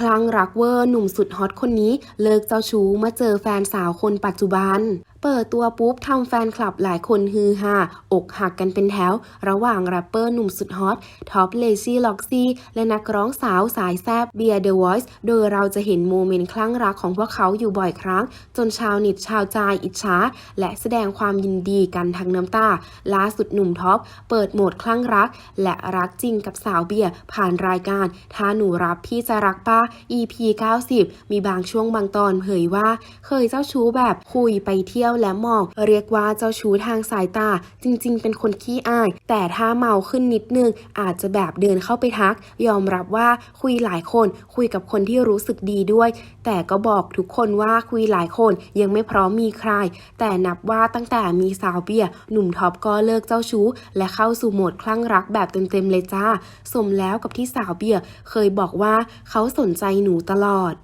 คลั่งรักเวอร์หนุ่มสุดฮอตคนนี้เลิกเจ้าชู้มาเจอแฟนสาวคนปัจจุบันเปิดตัวปุ๊บทำแฟนคลับหลายคนฮือฮาอกหักกันเป็นแถว ระหว่างแรปเปอร์หนุ่มสุดฮอตท็อปเลซี่ล็อกซี่และนักร้องสาวสายแซบเบียร์เดอะวอยซ์โดยเราจะเห็นโมเมนต์คลั่งรักของพวกเขาอยู่บ่อยครั้ง จนชาวเน็ตชาวใจายอิจฉาและแสดงความยินดีกันทั้งน้ำตา ล่าสุดหนุ่มท็อปเปิดโหมดคลั่งรัก และรักจริงกับสาวเบียร์ผ่านรายการถ้าหนูรับพี่จะรักป้า EP 90 มีบางช่วงบางตอนเผยว่า เคยเจ้าชู้แบบคุยไปเที่ยวและมอง เรียกว่าเจ้าชู้ทางสายตา จริง ๆ เป็นคนขี้อาย แต่ถ้าเมาขึ้นนิดนึง อาจจะแบบเดินเข้าไปทัก ยอมรับว่าคุยหลายคนคุยกับคนที่รู้สึกดีด้วย แต่ก็บอกทุกคนว่าคุยหลายคนยังไม่พร้อมมีใคร แต่นับว่าตั้งแต่มีสาวเบียร์หนุ่มท็อปก็เลิกเจ้าชู้ และเข้าสู่โหมดคลั่งรักแบบเต็มๆเลยจ้า สมแล้วกับที่สาวเบียร์เคยบอกว่าเขาสนใจหนูตลอด